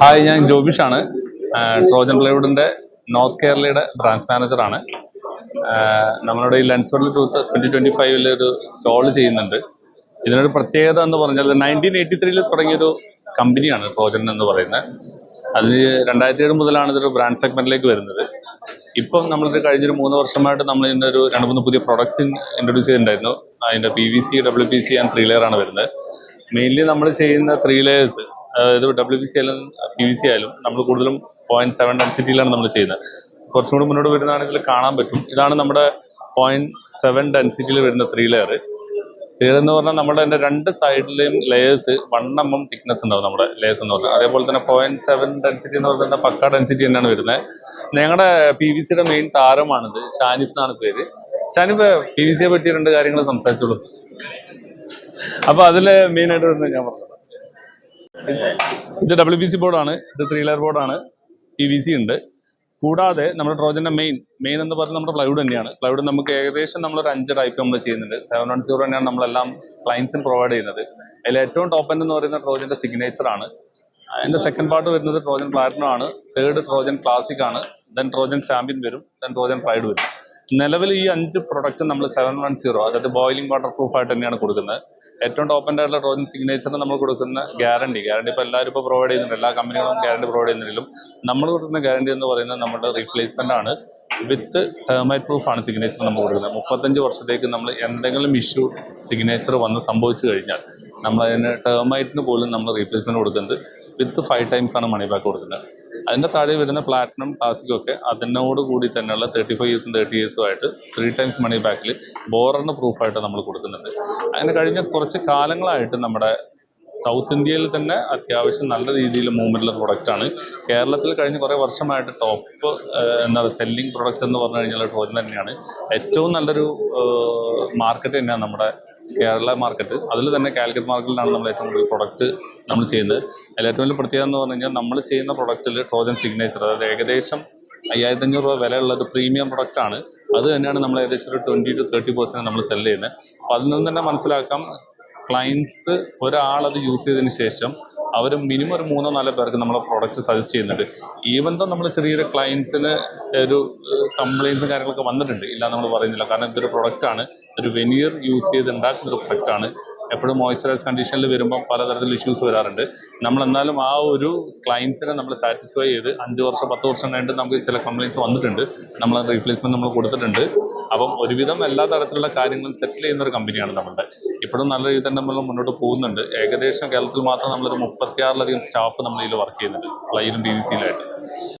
Hi ഞാൻ ജോബിഷാണ്. Trojan പ്ലൈവുഡിന്റെ നോർത്ത് കേരളയുടെ ബ്രാഞ്ച് മാനേജറാണ്. നമ്മളുടെ ഈ lens world two twenty twenty ഫൈവിൽ ഒരു സ്റ്റോൾ ചെയ്യുന്നുണ്ട്. ഇതിനൊരു പ്രത്യേകത എന്ന് പറഞ്ഞാൽ നയന്റീൻ എയ്റ്റി ത്രീയിൽ തുടങ്ങിയൊരു കമ്പനിയാണ് ട്രോജൻ എന്ന് പറയുന്നത്. അതിന് രണ്ടായിരത്തി ഏഴ് മുതലാണ് ഇതൊരു ബ്രാൻഡ് സെഗ്മെന്റിലേക്ക് വരുന്നത്. ഇപ്പം നമ്മളിത് കഴിഞ്ഞൊരു മൂന്ന് വർഷമായിട്ട് നമ്മൾ ഇതിന്റെ ഒരു രണ്ട് മൂന്ന് പുതിയ പ്രൊഡക്ട്സ് ഇൻട്രൊഡ്യൂസ് ചെയ്തിട്ടുണ്ടായിരുന്നു. അതിന്റെ P V C W P C and three layer ആണ് വരുന്നത്. മെയിൻലി നമ്മൾ ചെയ്യുന്ന ത്രീ ലെയേഴ്സ് അതായത് ഡബ്ല്യു പി സി ആയാലും പി വി സി ആയാലും നമ്മൾ കൂടുതലും പോയിന്റ് സെവൻ ഡെൻസിറ്റിയിലാണ് നമ്മൾ ചെയ്യുന്നത്. കുറച്ചും കൂടി മുന്നോട്ട് വരുന്നതാണെങ്കിൽ കാണാൻ പറ്റും. ഇതാണ് നമ്മുടെ പോയിന്റ് സെവൻ ഡെൻസിറ്റിയിൽ വരുന്ന ത്രീ ലെയർ ത്രീ എന്ന് പറഞ്ഞാൽ നമ്മുടെ അതിന്റെ രണ്ട് സൈഡിലെയും layers one M M thickness ഉണ്ടാവും നമ്മുടെ ലെയേഴ്സ് എന്ന് പറഞ്ഞാൽ അതേപോലെ തന്നെ പോയിന്റ് സെവൻ ഡെൻസിറ്റി എന്ന് പറഞ്ഞാൽ പക്ക ഡെൻസിറ്റി തന്നെയാണ് വരുന്നത് ഞങ്ങളുടെ പി വി സിയുടെ മെയിൻ താരമാണിത്. ഷാനിഫ് എന്നാണ് പേര്. ഷാനിഫ് പി വി സിയെ പറ്റി രണ്ട് കാര്യങ്ങൾ സംസാരിച്ചോളൂ. അപ്പൊ അതിൽ മെയിൻ ആയിട്ട് വരുന്നത് ഞാൻ പറഞ്ഞത് ഇത് ഡബ്ല്യു ബി സി ബോർഡാണ് ഇത് ത്രീ ലെയർ ബോർഡാണ് പി വി സി ഉണ്ട്. കൂടാതെ നമ്മുടെ ട്രോജന്റെ മെയിൻ മെയിൻ എന്ന് പറയുന്നത് നമ്മുടെ പ്ലൈവുഡ് തന്നെയാണ്. പ്ലൈവുഡ് നമുക്ക് ഏകദേശം നമ്മൾ ഒരു അഞ്ച് ടൈപ്പ് നമ്മൾ ചെയ്യുന്നുണ്ട്. സെവൻ വൺ സീറോ തന്നെയാണ് നമ്മളെല്ലാം ക്ലയൻസിന് പ്രൊവൈഡ് ചെയ്യുന്നത്. അതിൽ ഏറ്റവും ടോപ്പ് എന്ന് പറയുന്ന ട്രോജന്റെ സിഗ്നേച്ചർ ആണ്. അതിന്റെ സെക്കൻഡ് പാർട്ട് വരുന്നത് ട്രോജൻ പ്ലാറ്റിനം ആണ്. തേർഡ് ട്രോജൻ ക്ലാസിക് ആണ്. ദെൻ ട്രോജൻ ചാമ്പ്യൻ വരും. ദെൻ ട്രോജൻ പ്രൈഡ് വരും. നിലവിൽ ഈ അഞ്ച് പ്രൊഡക്റ്റ് നമ്മൾ സെവൻ വൺ സീറോ അതായത് ബോയിലിംഗ് വാട്ടർ പ്രൂഫ് ആയിട്ട് തന്നെയാണ് കൊടുക്കുന്നത്. ഏറ്റവും ടോപ്പ് എന്റെ ആയിട്ടുള്ള ട്രോജൻ സിഗ്നേച്ചറിന് നമ്മൾ കൊടുക്കുന്ന ഗ്യാരണ്ടി ഗ്യാരണ്ടി ഇപ്പോൾ എല്ലാവരും ഇപ്പോൾ പ്രൊവൈഡ് ചെയ്യുന്നുണ്ട്. എല്ലാ കമ്പനികളും ഗ്യാരണ്ടി പ്രൊവൈഡ് ചെയ്യുന്നതിലും നമ്മൾ കൊടുക്കുന്ന ഗ്യാരണ്ടി എന്ന് പറയുന്നത് നമ്മുടെ റീപ്ലേസ്മെന്റ് ആണ്. വിത്ത് ടേമൈറ്റ് പ്രൂഫ് ആണ് സിഗ്നേച്ചർ നമ്മൾ കൊടുക്കുന്നത്. മുപ്പത്തഞ്ച് വർഷത്തേക്ക് നമ്മൾ എന്തെങ്കിലും ഇഷ്യൂ സിഗ്നേച്ചർ വന്ന് സംഭവിച്ചു കഴിഞ്ഞാൽ നമ്മൾ അതിന് ടേമൈറ്റിന് പോലും നമ്മൾ റീപ്ലേസ്മെന്റ് കൊടുക്കുന്നത് വിത്ത് ഫൈവ് ടൈംസ് ആണ് മണി ബാക്ക് കൊടുക്കുന്നത്. അതിന്റെ താഴെ വരുന്ന പ്ലാറ്റിനം ക്ലാസിക്കും ഒക്കെ അതിനോട് കൂടി തന്നെയുള്ള തേർട്ടി ഫൈവ് ഇയേഴ്സും തേർട്ടി ഇയേഴ്സും ആയിട്ട് ത്രീ ടൈംസ് മണി ബാക്കിൽ ബോറിന് പ്രൂഫായിട്ട് നമ്മൾ കൊടുക്കുന്നുണ്ട്. അങ്ങനെ കഴിഞ്ഞ കുറച്ച് കാലങ്ങളായിട്ട് നമ്മുടെ സൗത്ത് ഇന്ത്യയിൽ തന്നെ അത്യാവശ്യം നല്ല രീതിയിൽ മൂവ്മെന്റുള്ള പ്രൊഡക്റ്റാണ് കേരളത്തിൽ കഴിഞ്ഞ കുറേ വർഷമായിട്ട് ടോപ്പ് എന്താ പറയുക സെല്ലിംഗ് പ്രൊഡക്റ്റ് എന്ന് പറഞ്ഞു കഴിഞ്ഞാൽ ട്രോജൻ തന്നെയാണ്. ഏറ്റവും നല്ലൊരു മാർക്കറ്റ് തന്നെയാണ് നമ്മുടെ കേരള മാർക്കറ്റ് അതിൽ തന്നെ കാലിക്കറ്റ് മാർക്കറ്റിലാണ് നമ്മൾ ഏറ്റവും കൂടുതൽ പ്രൊഡക്റ്റ് നമ്മൾ ചെയ്യുന്നത്. അതിൽ ഏറ്റവും വലിയ പ്രത്യേകത എന്ന് പറഞ്ഞു കഴിഞ്ഞാൽ നമ്മൾ ചെയ്യുന്ന പ്രൊഡക്റ്റിൽ ട്രോജൻ സിഗ്നേച്ചർ അതായത് ഏകദേശം അയ്യായിരത്തി അഞ്ഞൂറ് രൂപ വിലയുള്ള ഒരു പ്രീമിയം പ്രൊഡക്റ്റാണ് അത് തന്നെയാണ് നമ്മൾ ഏകദേശം ഒരു ട്വന്റി ടു തേർട്ടി പെർസെന്റ് നമ്മൾ സെൽ ചെയ്യുന്നത്. അപ്പോൾ അതിൽ നിന്ന് തന്നെ മനസ്സിലാക്കാം ക്ലയൻസ് ഒരാളത് യൂസ് ചെയ്തതിന് ശേഷം അവർ മിനിമം ഒരു മൂന്നോ നാലോ പേർക്ക് നമ്മളെ പ്രോഡക്റ്റ് സജസ്റ്റ് ചെയ്യുന്നുണ്ട്. ഈവൻ തോ നമ്മൾ ചെറിയൊരു ക്ലയൻസിന് ഒരു കംപ്ലയിൻസും കാര്യങ്ങളൊക്കെ വന്നിട്ടുണ്ട്. ഇല്ല നമ്മൾ പറയുന്നില്ല. കാരണം ഇതൊരു പ്രൊഡക്റ്റാണ് ഒരു വെനിയർ യൂസ് ചെയ്ത് ഉണ്ടാക്കുന്ന ഒരു പ്രൊഡക്റ്റാണ് എപ്പോഴും മോയ്സ്ചറൈസ് കണ്ടീഷനിൽ വരുമ്പോൾ പലതരത്തിലുള്ള ഇഷ്യൂസ് വരാറുണ്ട്. നമ്മൾ എന്നാലും ആ ഒരു ക്ലയൻസിനെ നമ്മൾ സാറ്റിസ്ഫൈ ചെയ്ത് അഞ്ച് വർഷം പത്ത് വർഷം കഴിഞ്ഞിട്ട് നമുക്ക് ചില കംപ്ലയിൻസ് വന്നിട്ടുണ്ട്. നമ്മൾ റീപ്ലേസ്മെന്റ് നമ്മൾ കൊടുത്തിട്ടുണ്ട്. അപ്പം ഒരുവിധം എല്ലാ തരത്തിലുള്ള കാര്യങ്ങളും സെറ്റിൽ ചെയ്യുന്ന ഒരു കമ്പനിയാണ് നമ്മളുടെ. ഇപ്പോഴും നല്ല രീതിയിൽ തന്നെ നമ്മൾ മുന്നോട്ട് പോകുന്നുണ്ട്. ഏകദേശം കേരളത്തിൽ മാത്രം നമ്മളൊരു മുപ്പത്തിയാറിലധികം സ്റ്റാഫ് നമ്മളിതിൽ വർക്ക് ചെയ്യുന്നുണ്ട്. പ്ലൈനും ബി ബി സിയിലായിട്ട്